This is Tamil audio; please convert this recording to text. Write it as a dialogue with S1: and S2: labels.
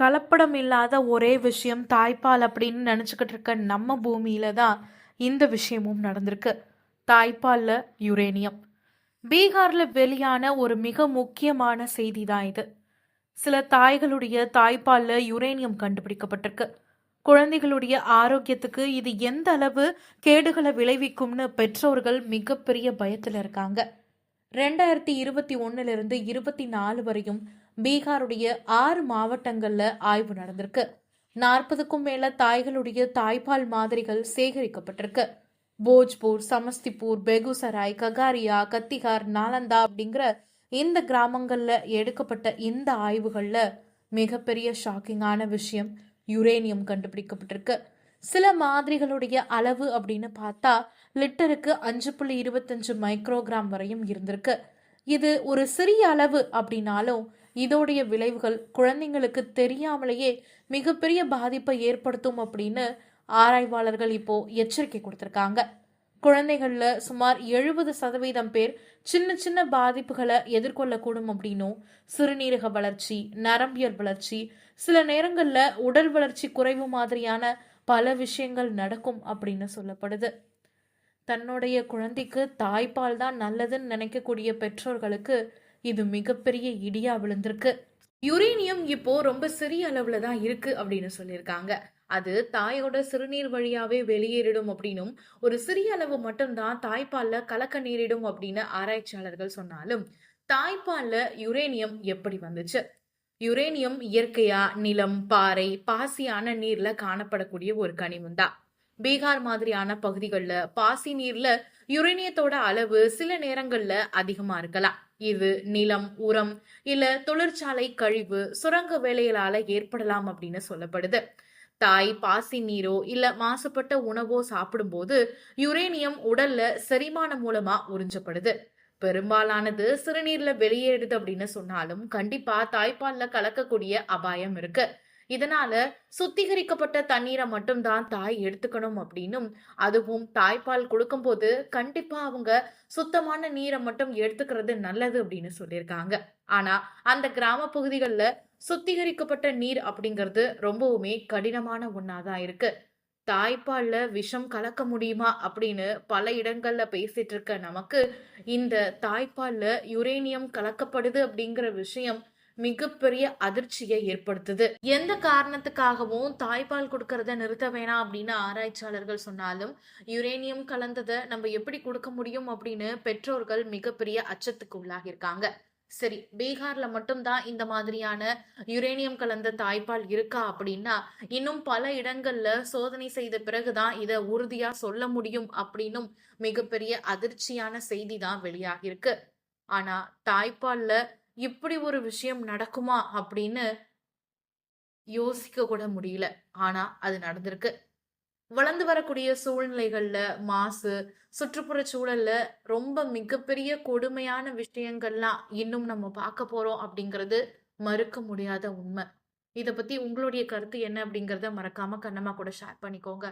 S1: கலப்படம் இல்லாத ஒரே விஷயம் தாய்ப்பால் அப்படின்னு நினச்சிக்கிட்டு இருக்க நம்ம பூமியில தான் இந்த விஷயமும் நடந்திருக்கு. தாய்ப்பாலில் யுரேனியம். பீகாரில் வெளியான ஒரு மிக முக்கியமான செய்தி தான் இது. சில தாய்களுடைய தாய்ப்பாலில் யுரேனியம் கண்டுபிடிக்கப்பட்டிருக்கு. குழந்தைகளுடைய ஆரோக்கியத்துக்கு இது எந்த அளவு கேடுகளை விளைவிக்கும்னு பெற்றோர்கள் மிகப்பெரிய பயத்தில் இருக்காங்க. ரெண்டாயிரத்தி இருபத்தி ஒன்னுலேருந்து இருபத்தி நாலு வரையும் பீகாருடைய ஆறு மாவட்டங்கள்ல ஆய்வு நடந்திருக்கு. நாற்பதுக்கும் மேல தாய்களுடைய தாய்ப்பால் மாதிரிகள் சேகரிக்கப்பட்டிருக்கு. போஜ்பூர் சமஸ்திபூர் பெகுசராய் ககாரியா கத்திகார் நாலந்தா அப்படிங்கிற இந்த கிராமங்கள்ல எடுக்கப்பட்ட இந்த ஆய்வுகள்ல மிகப்பெரிய ஷாக்கிங்கான விஷயம் யுரேனியம் கண்டுபிடிக்கப்பட்டிருக்கு. சில மாதிரிகளுடைய அளவு அப்படின்னு பார்த்தா லிட்டருக்கு அஞ்சு புள்ளி இருபத்தஞ்சு மைக்ரோகிராம் வரையும் இருந்திருக்கு. இது ஒரு சிறிய அளவு அப்படின்னாலும் இதோடைய விளைவுகள் குழந்தைங்களுக்கு தெரியாமலேயே மிகப்பெரிய பாதிப்பை ஏற்படுத்தும் அப்படின்னு ஆராய்வாளர்கள் இப்போ எச்சரிக்கை கொடுத்துருக்காங்க. குழந்தைகளில் சுமார் எழுபது சதவீதம் பேர் சின்ன சின்ன பாதிப்புகளை எதிர்கொள்ளக்கூடும் அப்படின்னும் சிறுநீரக வளர்ச்சி நரம்பியல் வளர்ச்சி சில நேரங்களில் உடல் வளர்ச்சி குறைவு மாதிரியான பல விஷயங்கள் நடக்கும் அப்படின்னு சொல்லப்படுது. தன்னுடைய குழந்தைக்கு தாய்ப்பால் தான் நல்லதுன்னு நினைக்கக்கூடிய பெற்றோர்களுக்கு இது மிகப்பெரிய இடியா விழுந்திருக்கு. யுரேனியம் இப்போ ரொம்ப சிறிய அளவுல தான் இருக்கு அப்படின்னு சொல்லியிருக்காங்க. அது தாயோட சிறுநீர் வழியாவே வெளியேறிடும் அப்படின்னும் ஒரு சிறிய அளவு மட்டும்தான் தாய்ப்பால்ல கலக்க நேரிடும் அப்படின்னு ஆராய்ச்சியாளர்கள் சொன்னாலும் தாய்ப்பால்ல யுரேனியம் எப்படி வந்துச்சு? யுரேனியம் இயற்கையா நிலம் பாறை பாசியான நீர்ல காணப்படக்கூடிய ஒரு கனிமம் தான் பீகார் மாதிரியான பகுதிகளில் பாசி நீர்ல யுரேனியத்தோட அளவு சில நேரங்கள்ல அதிகமா இருக்கலாம். இது நிலம் உரம் இல்ல தொழிற்சாலை கழிவு சுரங்க வேலைகளால ஏற்படலாம் அப்படின்னு சொல்லப்படுது. தாய் பாசி நீரோ இல்ல மாசுபட்ட உணவோ சாப்பிடும்போது யுரேனியம் உடல்ல செரிமானம் மூலமா உறிஞ்சப்படுது. பெரும்பாலானது சிறுநீர்ல வெளியேறுது அப்படின்னு சொன்னாலும் கண்டிப்பா தாய்ப்பால்ல கலக்கக்கூடிய அபாயம் இருக்கு. இதனால சுத்திகரிக்கப்பட்ட தண்ணீரை மட்டும்தான் தாய் எடுத்துக்கணும் அப்படின்னும் அதுவும் தாய்ப்பால் கொடுக்கும்போது கண்டிப்பா அவங்க சுத்தமான நீரை மட்டும் எடுத்துக்கிறது நல்லது அப்படின்னு சொல்லியிருக்காங்க. ஆனா அந்த கிராம பகுதிகளில் சுத்திகரிக்கப்பட்ட நீர் அப்படிங்கிறது ரொம்பவுமே கடினமான ஒன்னாதான் இருக்கு. தாய்ப்பால்ல விஷம் கலக்க முடியுமா அப்படின்னு பல இடங்கள்ல பேசிட்டு இருக்க நமக்கு இந்த தாய்ப்பால்ல யுரேனியம் கலக்கப்படுது அப்படிங்கிற விஷயம் மிகப்பெரிய அதிர்ச்சியை ஏற்படுத்துது. எந்த காரணத்துக்காகவும் தாய்ப்பால் கொடுக்கறத நிறுத்த வேணாம் அப்படின்னு ஆராய்ச்சியாளர்கள் சொன்னாலும் யுரேனியம் கலந்ததை நம்ம எப்படி கொடுக்க முடியும் அப்படின்னு பெற்றோர்கள் மிகப்பெரிய அச்சத்துக்கு உள்ளாகியிருக்காங்க. சரி பீகார்ல மட்டும்தான் இந்த மாதிரியான யுரேனியம் கலந்த தாய்ப்பால் இருக்கா அப்படின்னா இன்னும் பல இடங்கள்ல சோதனை செய்த பிறகுதான் இதை உறுதியா சொல்ல முடியும் அப்படின்னும் மிகப்பெரிய அதிர்ச்சியான செய்தி தான் வெளியாகிருக்கு ஆனா தாய்ப்பால்ல இப்படி ஒரு விஷயம் நடக்குமா அப்படின்னு யோசிக்க கூட முடியல. ஆனா அது நடந்திருக்கு. வளர்ந்து வரக்கூடிய சூழ்நிலைகள்ல மாசு சுற்றுப்புற சூழல்ல ரொம்ப மிகப்பெரிய கொடுமையான விஷயங்கள்லாம் இன்னும் நம்ம பார்க்க போறோம் அப்படிங்கிறது மறுக்க முடியாத உண்மை. இதை பத்தி உங்களுடைய கருத்து என்ன அப்படிங்கிறத மறக்காம கண்ணமா கூட ஷேர் பண்ணிக்கோங்க.